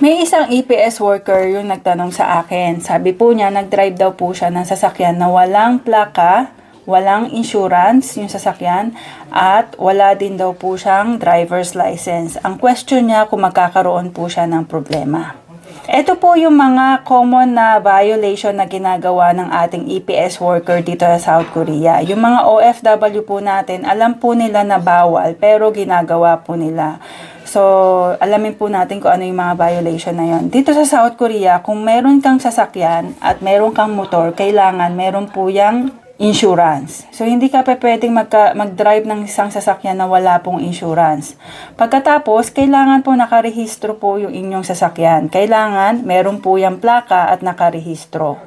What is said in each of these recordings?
May isang EPS worker yung nagtanong sa akin. Sabi po niya, nag-drive daw po siya ng sasakyan na walang plaka, walang insurance yung sasakyan, at wala din daw po siyang driver's license. Ang question niya kung magkakaroon po siya ng problema. Ito po yung mga common na violation na ginagawa ng ating EPS worker dito sa South Korea. Yung mga OFW po natin, alam po nila na bawal pero ginagawa po nila. So, alamin po natin kung ano yung mga violation na yon. Dito sa South Korea, kung meron kang sasakyan at meron kang motor, kailangan meron po yung insurance. So, hindi ka pa pwedeng magka, mag-drive ng isang sasakyan na wala pong insurance. Pagkatapos, kailangan po nakarehistro po yung inyong sasakyan. Kailangan meron po yung plaka at nakarehistro.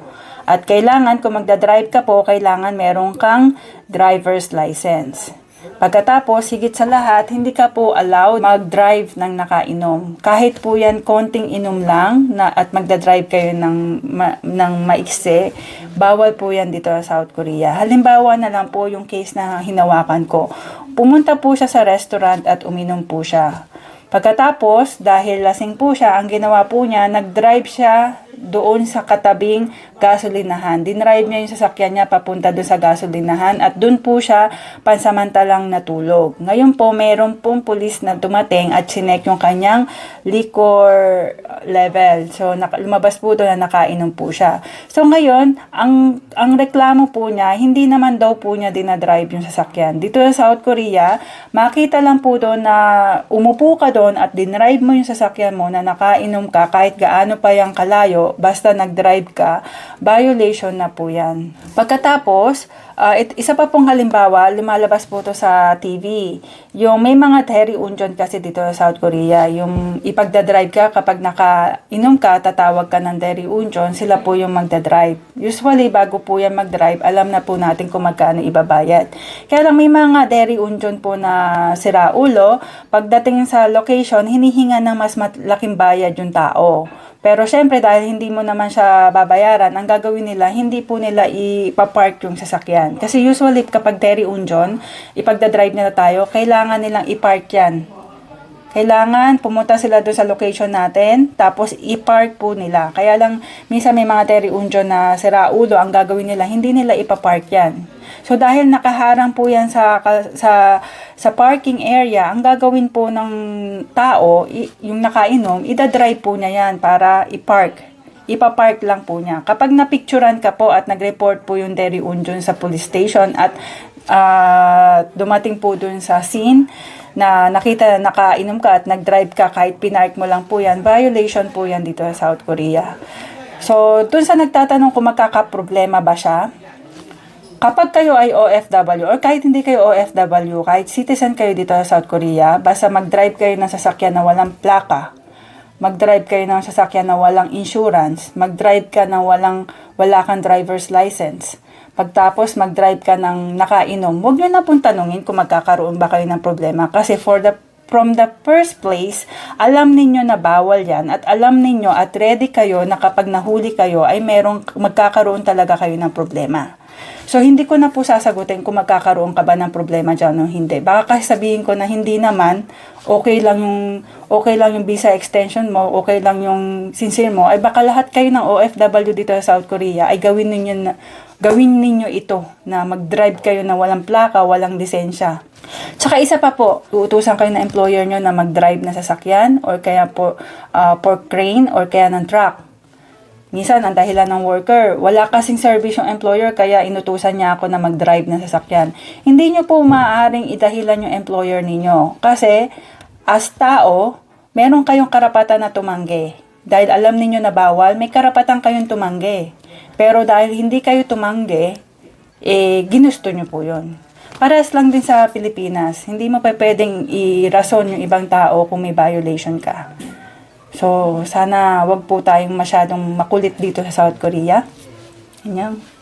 At kailangan, kung magdadrive ka po, kailangan meron kang driver's license. Pagkatapos, higit sa lahat, hindi ka po allowed mag-drive ng nakainom. Kahit po yan konting inom lang na, at magdadrive kayo ng, ma, ng maikse, bawal po yan dito sa South Korea. Halimbawa na lang po yung case na hinawakan ko. Pumunta po siya sa restaurant at uminom po siya. Pagkatapos, dahil lasing po siya, ang ginawa po niya, nag-drive siya doon sa katabing gasolinahan. Dinrive niya yung sasakyan niya papunta doon sa gasolinahan at doon po siya pansamantalang natulog. Ngayon po, mayroon pong pulis na dumating at sinek yung kanyang liquor level. So, lumabas po doon na nakainom po siya. So, ngayon, ang, ang reklamo po niya, hindi naman daw po niya dinadrive yung sasakyan. Dito sa South Korea, makita lang po doon na umupo ka doon at dinrive mo yung sasakyan mo na nakainom ka kahit gaano pa yung kalayo, basta nag-drive ka, violation na po yan. Pagkatapos, uh, it, isa pa pong halimbawa, lumalabas po to sa TV. Yung may mga Terry Unjon kasi dito sa South Korea, yung ipagdadrive ka kapag nakainom ka, tatawag ka ng Terry Unjon, sila po yung magdadrive. Usually, bago po yan mag-drive, alam na po natin kung magkano ibabayad. Kaya lang may mga Terry Unjon po na sira ulo, pagdating sa location, hinihinga ng mas malaking bayad yung tao. Pero syempre dahil hindi mo naman siya babayaran, ang gagawin nila, hindi po nila ipapark yung sasakyan. Kasi usually kapag Terry Unjon, ipagdadrive nila tayo, kailangan nilang ipark yan. Kailangan pumunta sila doon sa location natin, tapos i-park po nila. Kaya lang, minsan may mga Terry Unjon na sira ulo, ang gagawin nila, hindi nila ipapark yan. So dahil nakaharang po yan sa sa sa parking area, ang gagawin po ng tao, yung nakainom, ida-drive po niya yan para i-park. Ipapark lang po niya. Kapag napicturan ka po at nag-report po yung Terry Unjon sa police station at uh, dumating po dun sa scene na nakita na nakainom ka at nag-drive ka kahit pinark mo lang po yan, violation po yan dito sa South Korea. So, dun sa nagtatanong kung magkakaproblema ba siya, Kapag kayo ay OFW or kahit hindi kayo OFW, kahit citizen kayo dito sa South Korea, basta mag-drive kayo ng sasakyan na walang plaka, mag-drive kayo ng sasakyan na walang insurance, mag-drive ka na walang, wala kang driver's license, pagtapos mag-drive ka ng nakainom, huwag nyo na pong tanungin kung magkakaroon ba kayo ng problema. Kasi for the from the first place, alam ninyo na bawal yan at alam ninyo at ready kayo na kapag nahuli kayo ay merong magkakaroon talaga kayo ng problema. So, hindi ko na po sasagutin kung magkakaroon ka ba ng problema dyan o hindi. Baka kasi sabihin ko na hindi naman, okay lang yung, okay lang yung visa extension mo, okay lang yung sincere mo, ay baka lahat kayo ng OFW dito sa South Korea ay gawin ninyo na, gawin ninyo ito na mag-drive kayo na walang plaka, walang lisensya. Tsaka isa pa po, uutusan kayo ng employer nyo na mag-drive na sasakyan or kaya po uh, for crane or kaya ng truck. Minsan, ang dahilan ng worker, wala kasing service yung employer kaya inutusan niya ako na mag-drive na sasakyan. Hindi nyo po maaaring idahilan yung employer ninyo. Kasi, as tao, meron kayong karapatan na tumanggi. Dahil alam ninyo na bawal, may karapatan kayong tumanggi. Pero dahil hindi kayo tumanggi, eh, ginusto nyo po yun. Paras lang din sa Pilipinas. Hindi mo pa pwedeng i-rason yung ibang tao kung may violation ka. So, sana wag po tayong masyadong makulit dito sa South Korea. Ganyan.